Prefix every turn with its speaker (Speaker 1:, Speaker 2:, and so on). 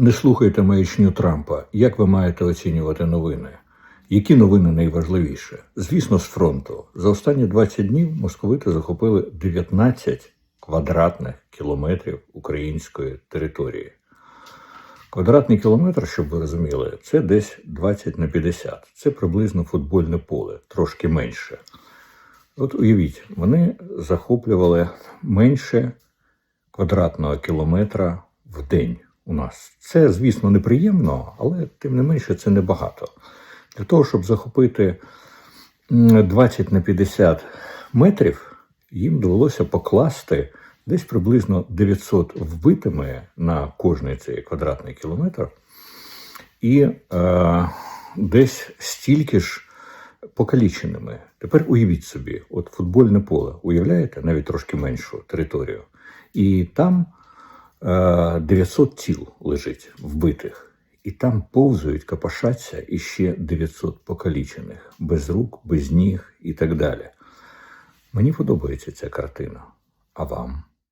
Speaker 1: Не слухайте маячню Трампа. Як ви маєте оцінювати новини? Які новини найважливіше? Звісно, з фронту. За останні 20 днів московити захопили 19 квадратних кілометрів української території. Квадратний кілометр, щоб ви розуміли, це десь 20 на 50. Це приблизно футбольне поле, трошки менше. От уявіть, вони захоплювали менше квадратного кілометра в день у нас. Це, звісно, неприємно, але тим не менше це небагато. Для того, щоб захопити 20 на 50 метрів, їм довелося покласти десь приблизно 900 вбитими на кожний цей квадратний кілометр, і е, десь стільки ж покаліченими. Тепер уявіть собі, от футбольне поле, уявляєте, навіть трошки меншу територію, і там 900 тіл лежить вбитих. І там повзують, копошаться іще 900 покалічених, без рук, без ніг і так далі. Мені подобається ця картина. А вам?